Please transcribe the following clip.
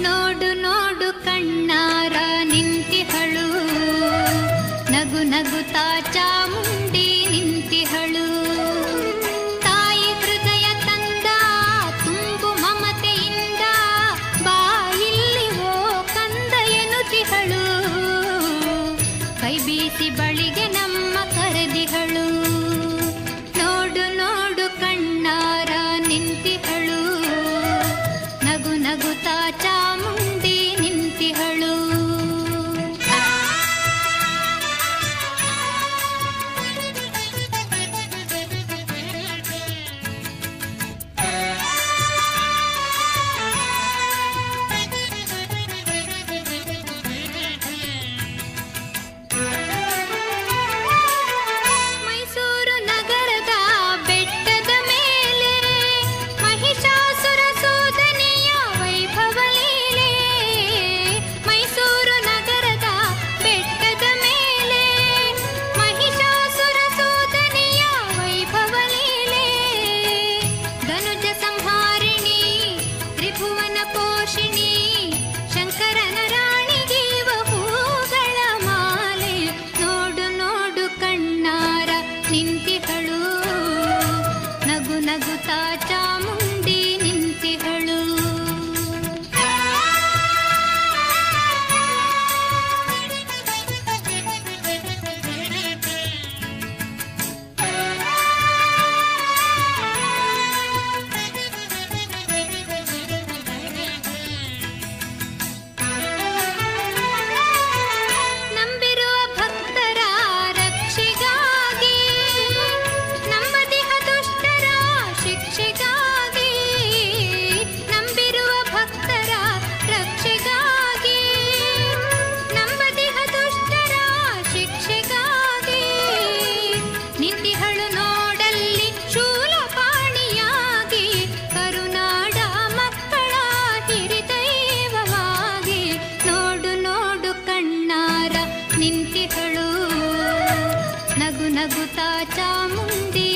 ನೋಡು ನೋಡು ಕಣ್ಣಾರ ನಿಂತಿಹಳು. ನಗು ನಗುತ್ತಾ ಚಾಮುಂಡಿ ನಿಂತಿಹಳು. ತಾಯಿ ಹೃದಯ ತಂದ, ತುಂಬು ಮಮತೆಯಿಂದ ಇಲ್ಲಿ ಓ ಕಂದ ಎನುತಿಹಳು. ಕೈ ಬೀಸಿ ಬಳ sin. चा मि